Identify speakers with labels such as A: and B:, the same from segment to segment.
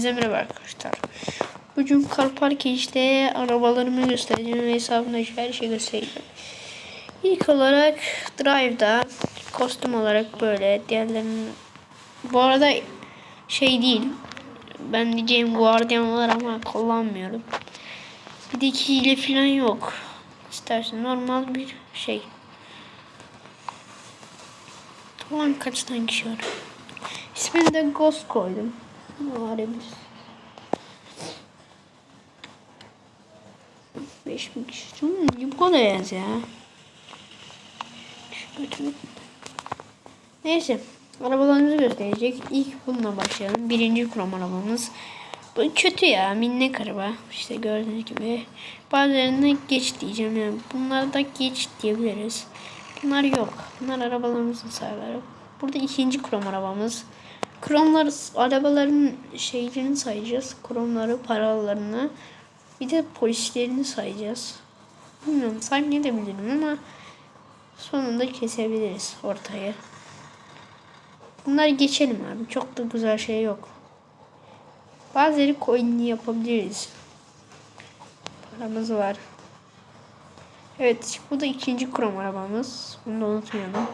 A: Merhaba arkadaşlar. Bugün Car Parkage'de arabalarımı göstereceğim ve hesabımdaki her şeyi göstereceğim. İlk olarak Drive'da kostüm olarak böyle diğerlerinin bu arada şey değil ben diyeceğim Guardian var ama kullanmıyorum. Bir de iki hile falan yok. İstersen normal bir şey. Ulan kaç tane kişi var? İsmini de Ghost koydum. Muharebimiz. 5000 kişi. Hmm, bu kadar yaz ya. Neyse. Arabalarımızı gösterecek. İlk bununla başlayalım. Birinci krom arabamız. Bu kötü ya. Minnek araba. İşte gördüğünüz gibi. Bazılarına geç diyeceğim yani. Bunlar da geç diyebiliriz. Bunlar yok. Bunlar arabalarımızın sayıları. Burada ikinci krom arabamız. Kromlar arabaların şeylerini sayacağız. Kromları, paralarını. Bir de polislerini sayacağız. Bilmiyorum saymayabilirim ama sonunda kesebiliriz ortaya. Bunları geçelim abi. Çok da güzel şey yok. Bazıları coinli yapabiliriz. Paramız var. Evet bu da ikinci krom arabamız. Bunu da unutmayalım.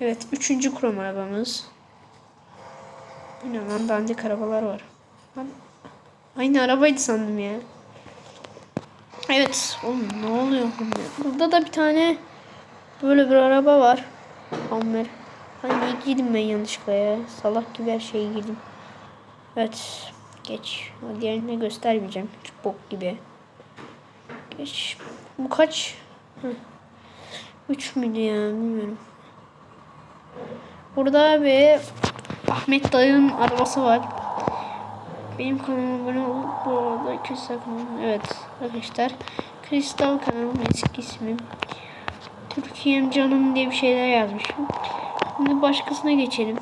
A: Evet üçüncü krom arabamız. Ne lan dandik arabalar var. Lan, aynı arabaydı sandım ya. Evet oğlum ne oluyor burada? Da bir tane böyle bir araba var. Hammer. Hangi girdim ben yanlışlıkla ya. Salak gibi her şeye girdim. Evet. Geç. Diğerini göstermeyeceğim. Çok bok gibi. Geç. Bu kaç? Hı. 3 müydü ya bilmiyorum. Burada bir Ahmet dayının arabası var. Benim kanalıma abone olup bu arada Kristal kanalım. Evet arkadaşlar. Kristal kanalım eski ismim. Türkiye'm canım diye bir şeyler yazmışım. Şimdi başkasına geçelim.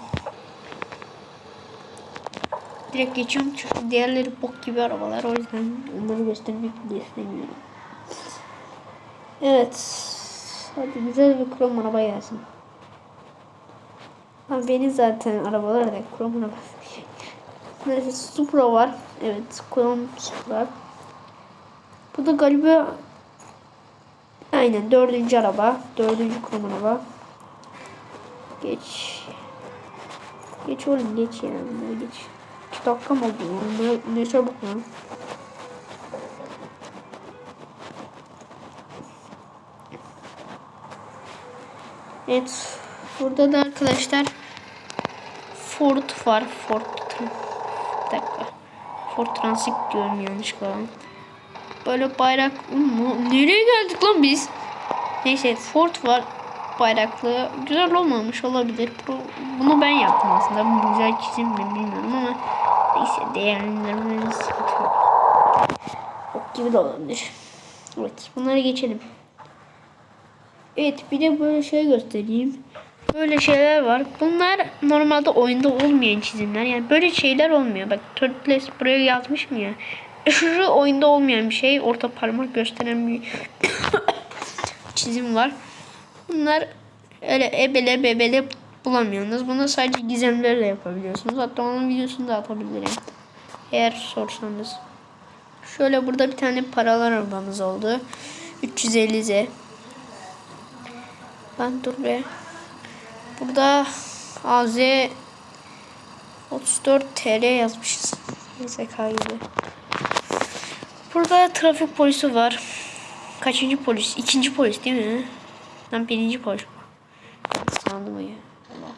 A: Direkt geçiyorum çünkü diğerleri bok gibi arabalar. O yüzden onları göstermek istemiyorum. Evet. Hadi güzel bir krom araba gelsin. Ha, benim zaten arabalar da krom araba. Neyse Supra var. Evet krom Supra. Bu da galiba aynen dördüncü araba. Dördüncü krom araba. Geç. Geç oğlum geç ya. Bunları geç. 2 dakika mı oldu? Ne, ne çabuk lan. Evet. Burada da arkadaşlar Ford var. Ford bir dakika. Ford Transit diyorum yanlışlıkla. Böyle bayrak mu? Nereye geldik lan biz? Neyse Ford var bayraklı. Güzel olmamış olabilir. Bu, bunu ben yaptım aslında. Bu güzel çizim mi bilmiyorum ama neyse değerlendirmeniz. Bok gibi de olabilir. Evet bunları geçelim. Evet bir de böyle şey göstereyim. Böyle şeyler var. Bunlar normalde oyunda olmayan çizimler. Yani böyle şeyler olmuyor. Bak Turtles buraya yazmış mı ya? Şu oyunda olmayan bir şey. Orta parmak gösteren bir çizim var. Bunlar öyle ebele bebele bulamıyorsunuz. Bunu sadece gizemlerle yapabiliyorsunuz. Hatta onun videosunu da atabilirim. Eğer sorsanız. Şöyle burada bir tane paralar arabamız oldu. 350 Z. Ben dur be. Burada AZ 34 TL yazmışız. Zeka gibi. Burada trafik polisi var. Kaçıncı polis? İkinci polis değil mi? Ben birinci polis. Sandım ya. Allah.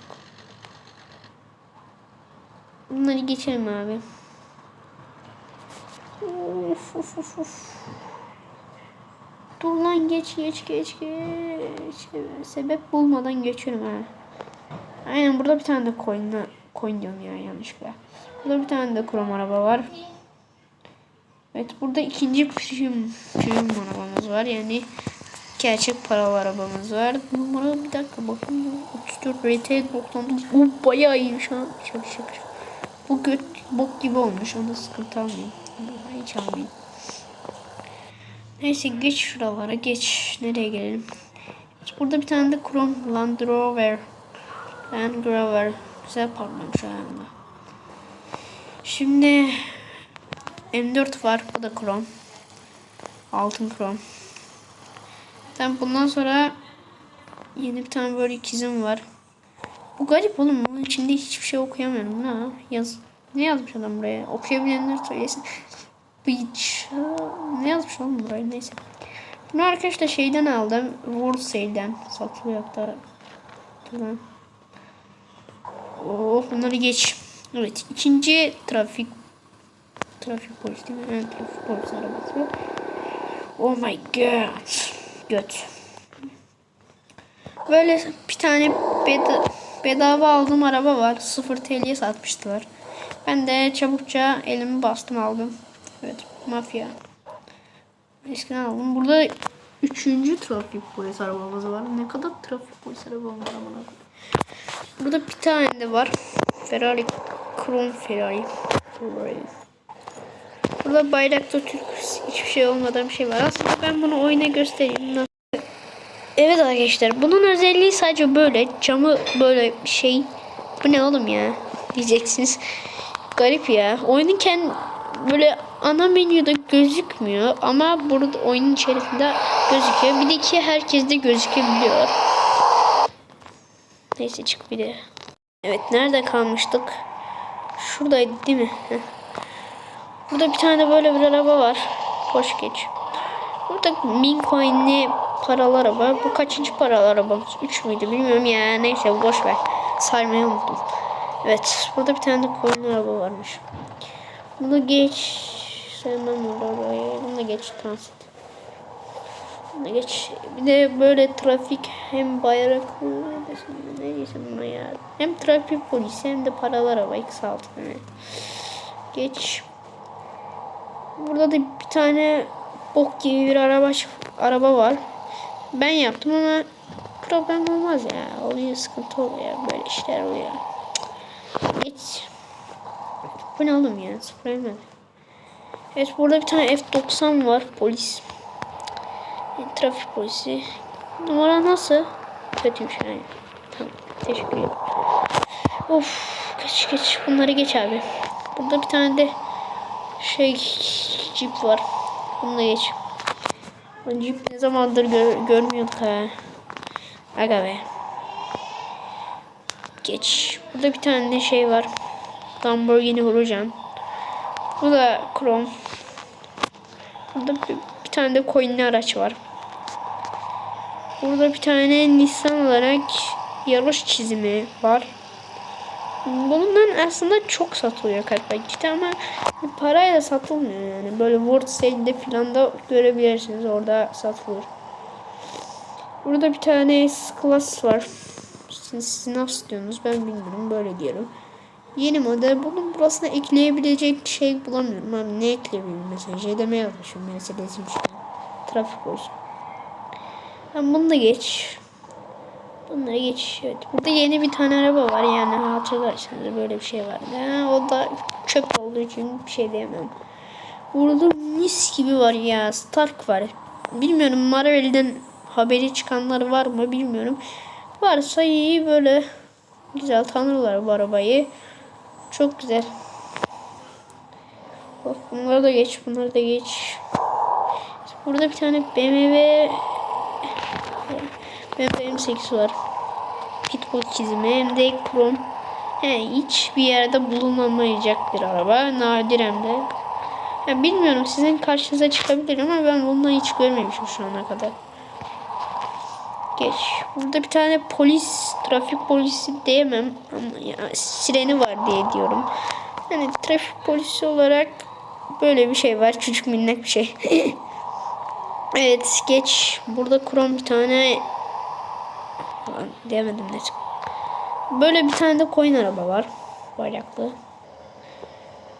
A: Bunları geçelim abi. Of of of of. Dur lan geç geç geç geç. Sebep bulmadan geçiyorum ha. Aynen burada bir tane de coin, coin diyorum ya yanlışlıkla. Burada bir tane de krom araba var. Evet burada ikinci prim, prim arabamız var. Yani gerçek paralı arabamız var. Numara bir dakika bakın. 34 RT 99. Bu bayağı iyi şu an. Şaka şaka. Bu göt bok gibi olmuş. Onda sıkıntı almayayım. Hiç almayayım. Neyse geç şuralara geç. Nereye gelelim? Burada bir tane de Chrome Land Rover. Land Rover. Güzel parlamış şu anda. Şimdi M4 var. Bu da krom. Altın krom. Tamam bundan sonra yeni bir tane böyle ikizim var. Bu garip oğlum. Bunun içinde hiçbir şey okuyamıyorum. Ne? Yaz. Ne yazmış adam buraya? Okuyabilenler söylesin. Beach. Ne yazmış oğlum buraya? Neyse. Bunu arkadaşlar şeyden aldım. World Sale'den. Satılıyor hatta. Tamam. Oh bunları geç. Evet ikinci trafik trafik polisi değil mi? Evet trafik polisi arabası. Oh my god. Göt. Böyle bir tane beda bedava aldığım araba var. 0 TL'ye satmıştılar. Ben de çabukça elimi bastım aldım. Evet mafya. Eskiden aldım. Burada üçüncü trafik polis arabamız var. Ne kadar trafik polis arabamız var. Burada bir tane de var. Ferrari. Krom Ferrari. Ferrari. Burada bayrakta Türk hiçbir şey olmadan bir şey var. Aslında ben bunu oyuna göstereyim. Evet arkadaşlar bunun özelliği sadece böyle camı böyle şey. Bu ne oğlum ya diyeceksiniz. Garip ya. Oyunun kendi böyle ana menüde gözükmüyor ama burada oyunun içerisinde gözüküyor. Bir de ki herkes de gözükebiliyor. Neyse çık bir de. Evet nerede kalmıştık? Şuradaydı değil mi? Heh. Burada bir tane böyle bir araba var. Hoş geç. Burada min coin'li paralı araba. Bu kaçıncı paralı arabamız? 3 müydü bilmiyorum ya. Neyse boş ver. Saymayı unuttum. Evet. Burada bir tane de coin araba varmış. Bunu geç. Sevmem bu arabayı. Bunu da geç transit. Geç. Bir de böyle trafik hem bayraklı ne diyeyim buna ya. Hem trafik polisi hem de paralı araba. ikisi altı. Geç. Burada da bir tane bok gibi bir araba araba var. Ben yaptım ama problem olmaz ya. Oluyor sıkıntı oluyor. Böyle işler oluyor. Geç. Bu ne oğlum ya? Sıfır. Evet burada bir tane F90 var. Polis. Trafik polisi. Numara nasıl? Kötüymüş yani. Tamam. Teşekkür ederim. Of. Geç geç. Bunları geç abi. Burada bir tane de şey Jeep var. Bunu da geç. Ben Jeep ne zamandır gör, görmüyorduk ha. Aga be. Geç. Burada bir tane de şey var. Lamborghini Huracan. Bu da krom. Burada bir, bir tane de coinli araç var. Burada bir tane Nissan olarak yarış çizimi var. Bundan aslında çok satılıyor Karpakit'te ama parayla satılmıyor yani. Böyle World Sale'de falan da görebilirsiniz. Orada satılır. Burada bir tane S-Class var. Siz, siz nasıl diyorsunuz ben bilmiyorum. Böyle diyorum. Yeni model. Bunun burasına ekleyebilecek şey bulamıyorum. Abi ne ekleyebilirim mesela? JDM yazmışım mesela şey. Trafik olsun. Ben bunu da geç. Bunları geç. Evet. Burada yeni bir tane araba var. Yani hatırlarsanız böyle bir şey var. Yani o da çöp olduğu için bir şey diyemem. Burada mis gibi var ya. Stark var. Bilmiyorum Marvel'den haberi çıkanlar var mı bilmiyorum. Varsa iyi böyle güzel tanırlar bu arabayı. Çok güzel. Bak bunları da geç. Bunları da geç. Burada bir tane BMW BMW M8 var. Pitbull çizimi hem de krom. He, hiç bir yerde bulunamayacak bir araba. Nadir hem de. Ya bilmiyorum sizin karşınıza çıkabilir ama ben bundan hiç görmemişim şu ana kadar. Geç. Burada bir tane polis, trafik polisi diyemem ama ya sireni var diye diyorum. Yani trafik polisi olarak böyle bir şey var. Küçük minnak bir şey. evet geç. Burada krom bir tane diyemedim ne Böyle bir tane de coin araba var. Bayraklı.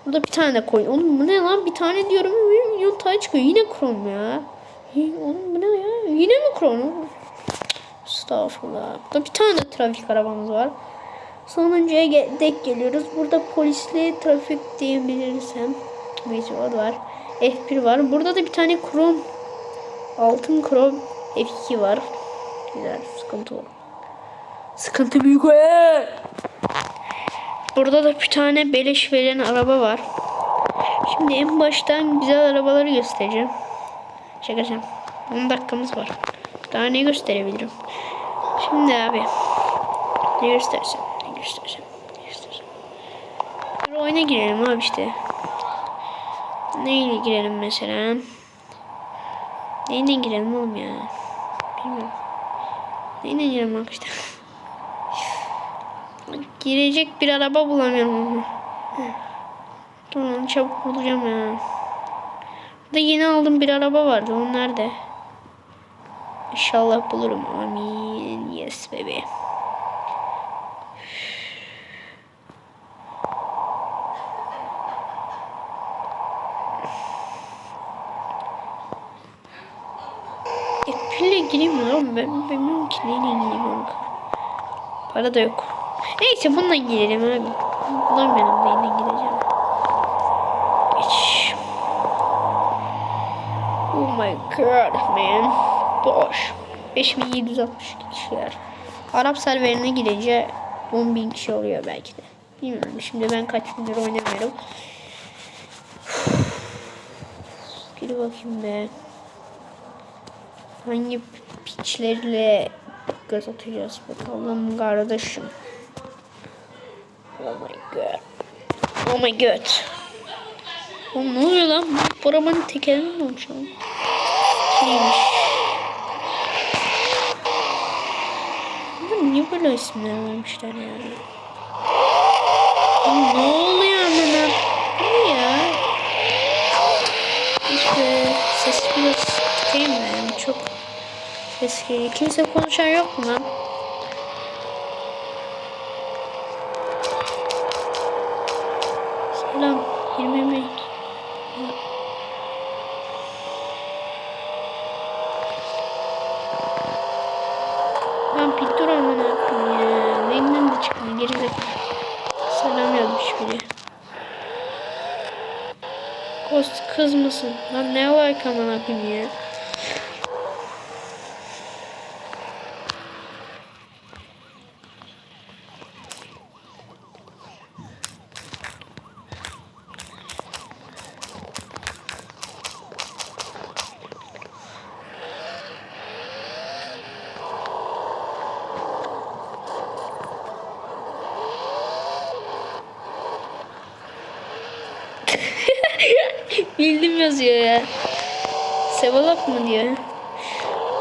A: Burada bir tane de coin. Oğlum bu ne lan? Bir tane diyorum 1 milyon tane çıkıyor. Yine krom ya. Oğlum bu ne ya? Yine mi krom? Estağfurullah. Burada bir tane de trafik arabamız var. Sonuncuya dek geliyoruz. Burada polisli trafik diyebilirsem. Meteor var. F1 var. Burada da bir tane krom. Altın krom F2 var. Güzel sıkıntı var. Sıkıntı büyük o. Burada da bir tane beleş veren araba var. Şimdi en baştan güzel arabaları göstereceğim. Şaka. 10 dakikamız var. Daha ne gösterebilirim? Şimdi abi. Ne göstersem? Ne göstersem? Ne göstersem? Bir oyuna girelim abi işte. Neyle girelim mesela? Neyle girelim oğlum ya? Bilmiyorum. Neyle girelim arkadaşlar? Girecek bir araba bulamıyorum lan çabuk bulacağım ya. Burada yeni aldığım bir araba vardı. O nerede? İnşallah bulurum. Amin. Yes. E, pille gireyim mi lan? Ben bilmiyorum ki neyle gireyim. Para da yok. Neyse bununla girelim abi. Bulamıyorum neyle gireceğim. Geç. Oh my god man. Boş. 5760 kişiler. Arap serverine gidince 10.000 kişi oluyor belki de. Bilmiyorum. Şimdi ben kaç gündür oynamıyorum. Gir bakayım be. Hangi piçlerle göz atacağız bakalım kardeşim. Oh my god. Oh my god. Oğlum ne oluyor lan? Bu arabanın tekerinin olmuş lan. Bunlar niye böyle isimler vermişler ya? Oğlum ne oluyor amına? Ne ya? İşte ses biraz tıkayım ben. Çok ses. Kimse konuşan yok mu lan? Selam. 20 Lan bir dur amına koyayım ya. Benden de çıkmıyor. Geri zekalı. Selam yazmış biri. Ghost kız mısın? Lan ne var ki amına koyayım ya. Bildim yazıyor ya. Sevalak mı diyor.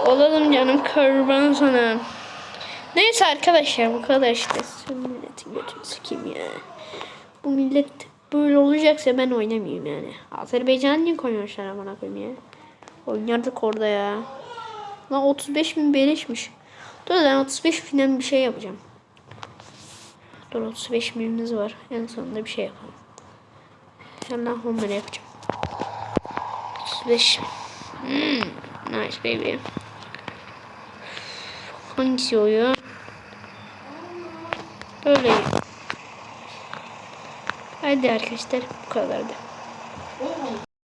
A: Olalım canım kurban sana. Neyse arkadaşlar bu kadar işte. Milletin götünü sikeyim ya. Bu millet böyle olacaksa ben oynamayayım yani. Azerbaycan niye koymuşlar amına koyayım ya. Oynardık orada ya. Lan 35 bin beleşmiş. Dur lan 35 binden bir şey yapacağım. Dur 35 binimiz var. En sonunda bir şey yapalım. Hemen onları yapacağım. 35 hmm, Nice baby. Hangisi oluyor? Böyle. Hadi arkadaşlar bu kadardı.